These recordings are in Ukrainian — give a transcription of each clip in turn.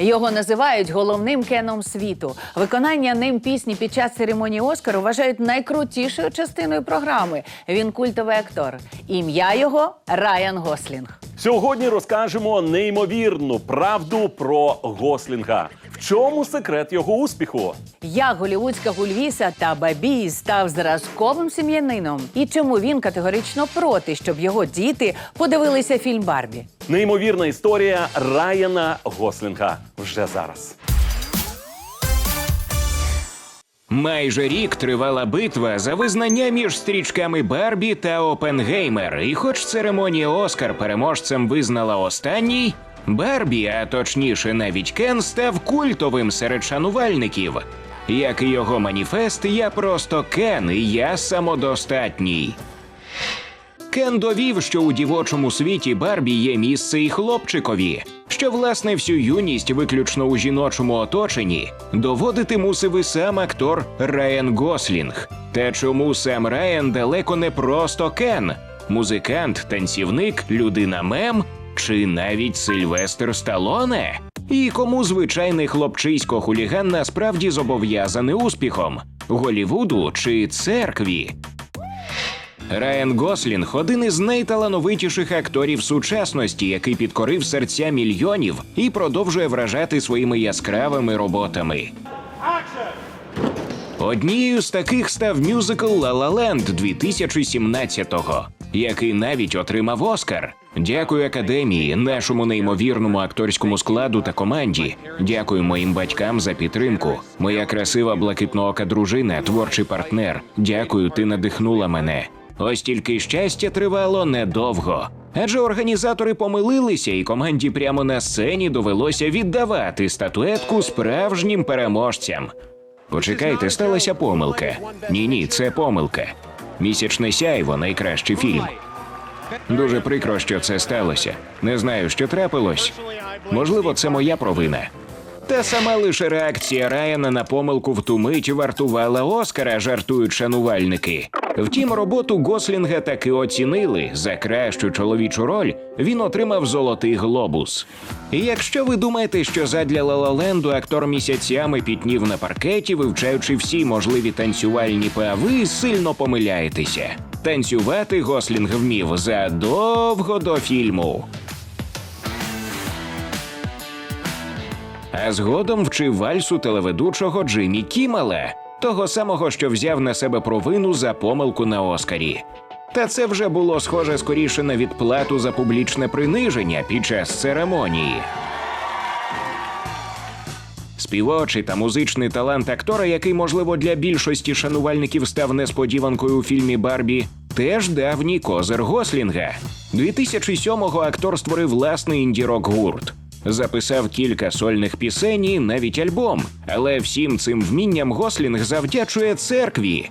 Його називають головним кеном світу. Виконання ним пісні під час церемонії Оскару вважають найкрутішою частиною програми. Він культовий актор. Ім'я його Райан Гослінг. Сьогодні розкажемо неймовірну правду про Гослінга. В чому секрет його успіху? Як голівудська гульвіса та бабій став зразковим сім'янином, і чому він категорично проти, щоб його діти подивилися фільм Барбі. Неймовірна історія Райана Гослінга вже зараз. Майже рік тривала битва за визнання між стрічками Барбі та Опенгеймер. І хоч церемонія Оскар переможцем визнала останній, Барбі, а точніше навіть Кен, став культовим серед шанувальників. Як і його маніфест, я просто Кен, і я самодостатній. Кен довів, що у дівочому світі Барбі є місце і хлопчикові, що власне всю юність виключно у жіночому оточенні доводити мусив і сам актор Райан Гослінг. Та чому сам Райан далеко не просто Кен, музикант, танцівник, людина мем чи навіть Сильвестр Сталоне? І кому звичайний хлопчисько хуліган насправді зобов'язаний успіхом Голівуду чи церкві? Райан Гослінг один із найталановитіших акторів сучасності, який підкорив серця мільйонів і продовжує вражати своїми яскравими роботами. Однією з таких став мюзикл «Ла Ла Ленд» 2017-го, який навіть отримав Оскар. Дякую академії, нашому неймовірному акторському складу та команді. Дякую моїм батькам за підтримку. Моя красива блакитноока дружина, творчий партнер. Дякую, ти надихнула мене. Ось тільки щастя тривало недовго. Адже організатори помилилися, і команді прямо на сцені довелося віддавати статуетку справжнім переможцям. Почекайте, сталася помилка. Ні, ні, це помилка. Місячне сяйво найкращий фільм. Дуже прикро, що це сталося. Не знаю, що трапилось. Можливо, це моя провина. Та сама лише реакція Райана на помилку в ту мить вартувала Оскара, жартують шанувальники. Втім, роботу Гослінга таки оцінили. За кращу чоловічу роль він отримав золотий глобус. І якщо ви думаєте, що задля Лалаленду актор місяцями пітнів на паркеті, вивчаючи всі можливі танцювальні па, ви сильно помиляєтеся. Танцювати Гослінг вмів задовго до фільму. А згодом вчив вальсу телеведучого Джиммі Кімела, того самого, що взяв на себе провину за помилку на Оскарі. Та це вже було схоже скоріше на відплату за публічне приниження під час церемонії. Співочий та музичний талант актора, який, можливо, для більшості шанувальників став несподіванкою у фільмі Барбі, теж давній козир Гослінга. 2007-го актор створив власний інді-рок гурт. Записав кілька сольних пісень і навіть альбом, але всім цим вмінням Гослінг завдячує церкві.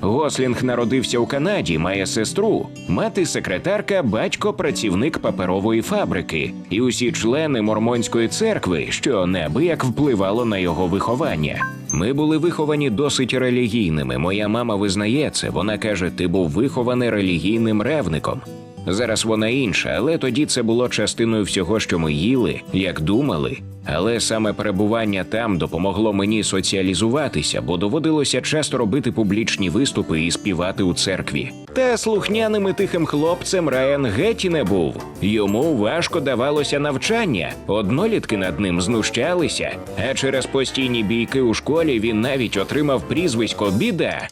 Гослінг народився у Канаді, має сестру, мати секретарка, батько працівник паперової фабрики, і усі члени мормонської церкви, що неабияк впливало на його виховання. Ми були виховані досить релігійними. Моя мама визнає це. Вона каже: ти був вихований релігійним ревником. Зараз вона інша, але тоді це було частиною всього, що ми їли, як думали. Але саме перебування там допомогло мені соціалізуватися, бо доводилося часто робити публічні виступи і співати у церкві. Та слухняним і тихим хлопцем Райан геть не був. Йому важко давалося навчання. Однолітки над ним знущалися, а через постійні бійки у школі він навіть отримав прізвисько Біда.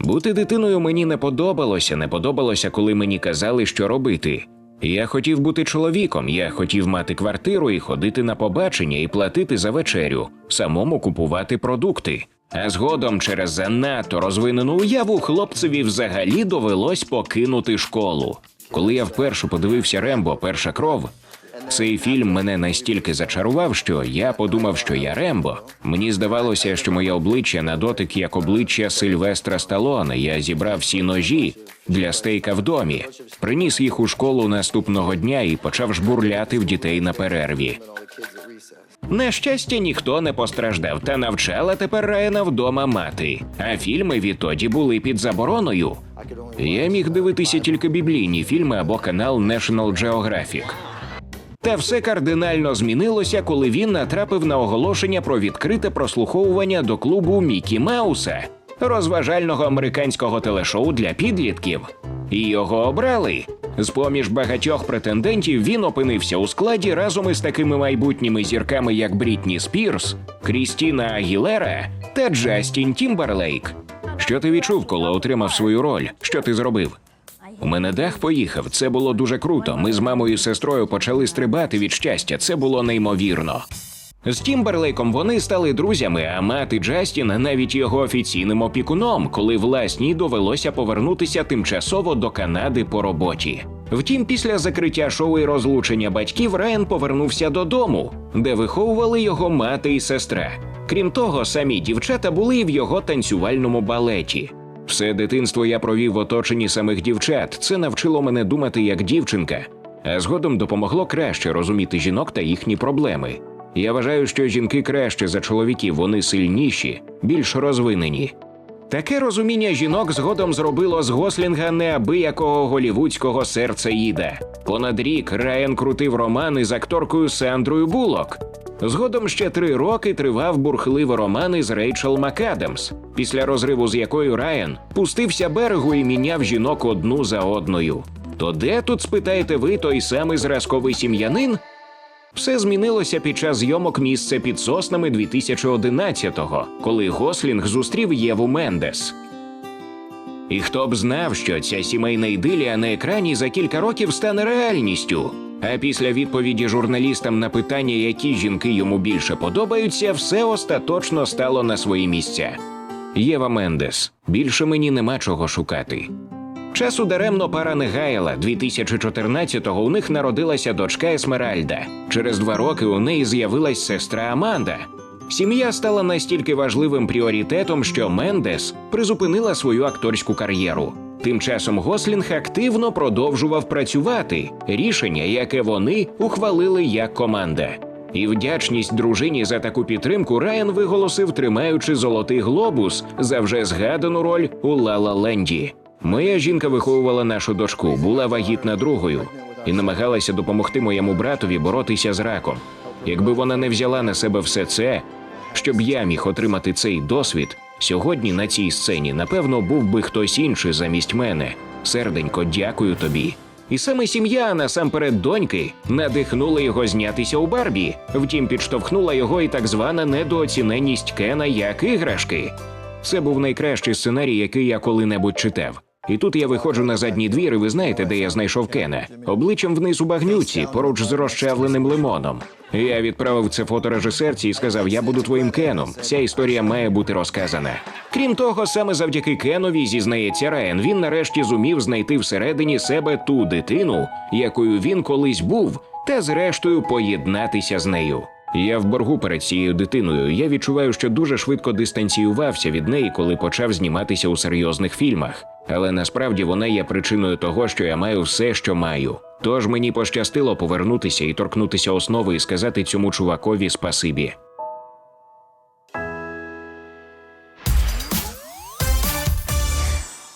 Бути дитиною мені не подобалося, не подобалося, коли мені казали, що робити. Я хотів бути чоловіком, я хотів мати квартиру і ходити на побачення і платити за вечерю, самому купувати продукти. А згодом через занадто розвинену уяву хлопцеві взагалі довелось покинути школу. Коли я вперше подивився Рембо Перша кров, цей фільм мене настільки зачарував, що я подумав, що я Рембо. Мені здавалося, що моє обличчя на дотик як обличчя Сильвестра Сталоне. Я зібрав всі ножі для стейка в домі, приніс їх у школу наступного дня і почав жбурляти в дітей на перерві. На щастя, ніхто не постраждав, та навчала тепер Райана вдома мати. А фільми відтоді були під забороною. Я міг дивитися тільки біблійні фільми або канал National Geographic. Та все кардинально змінилося, коли він натрапив на оголошення про відкрите прослуховування до клубу Мікі Мауса, розважального американського телешоу для підлітків. І його обрали. З поміж багатьох претендентів він опинився у складі разом із такими майбутніми зірками, як Брітні Спірс, Крістіна Агілера та Джастін Тімберлейк. Що ти відчув, коли отримав свою роль? Що ти зробив? У мене дах поїхав. Це було дуже круто. Ми з мамою і сестрою почали стрибати від щастя. Це було неймовірно. З Тімберлейком вони стали друзями, а мати Джастіна навіть його офіційним опікуном, коли власній довелося повернутися тимчасово до Канади по роботі. Втім, після закриття шоу і розлучення батьків Райан повернувся додому, де виховували його мати і сестра. Крім того, самі дівчата були і в його танцювальному балеті. Все дитинство я провів в оточенні самих дівчат. Це навчило мене думати як дівчинка, а згодом допомогло краще розуміти жінок та їхні проблеми. Я вважаю, що жінки краще за чоловіків, вони сильніші, більш розвинені. Таке розуміння жінок згодом зробило з Гослінга неабиякого голівудського серцеїда. Понад рік Райан крутив роман із акторкою Сандрою Булок. Згодом ще три роки тривав бурхливий роман із Рейчел МакАдамс, після розриву з якою Райан пустився берегу і міняв жінок одну за одною. То де тут спитаєте ви той самий зразковий сім'янин? Все змінилося під час зйомок місце під соснами 2011-го, коли Гослінг зустрів Єву Мендес. І хто б знав, що ця сімейна ідилія на екрані за кілька років стане реальністю. А після відповіді журналістам на питання, які жінки йому більше подобаються, все остаточно стало на свої місця. Єва Мендес. Більше мені нема чого шукати. Часу даремно пара не гаяла. 2014-го у них народилася дочка Есмеральда. Через два роки у неї з'явилась сестра Аманда. Сім'я стала настільки важливим пріоритетом, що Мендес призупинила свою акторську кар'єру. Тим часом Гослінг активно продовжував працювати рішення, яке вони ухвалили як команда. І вдячність дружині за таку підтримку Райан виголосив, тримаючи золотий глобус за вже згадану роль у Ла-Ла Ленді. Моя жінка виховувала нашу дочку, була вагітна другою і намагалася допомогти моєму братові боротися з раком. Якби вона не взяла на себе все це, щоб я міг отримати цей досвід, сьогодні на цій сцені, напевно, був би хтось інший замість мене. Серденько, дякую тобі. І саме сім'я, насамперед доньки, надихнула його знятися у Барбі. Втім, підштовхнула його і так звана недооціненість Кена як іграшки. Це був найкращий сценарій, який я коли-небудь читав. І тут я виходжу на задній двір, і ви знаєте, де я знайшов Кена? Обличчям вниз у багнюці, поруч з розчавленим лимоном. Я відправив це фото режисерці і сказав: Я буду твоїм Кеном. Ця історія має бути розказана. Крім того, саме завдяки Кенові, зізнається Райан, він нарешті зумів знайти всередині себе ту дитину, якою він колись був, та зрештою поєднатися з нею. Я в боргу перед цією дитиною. Я відчуваю, що дуже швидко дистанціювався від неї, коли почав зніматися у серйозних фільмах. Але насправді вона є причиною того, що я маю все, що маю. Тож мені пощастило повернутися і торкнутися основи і сказати цьому чувакові спасибі.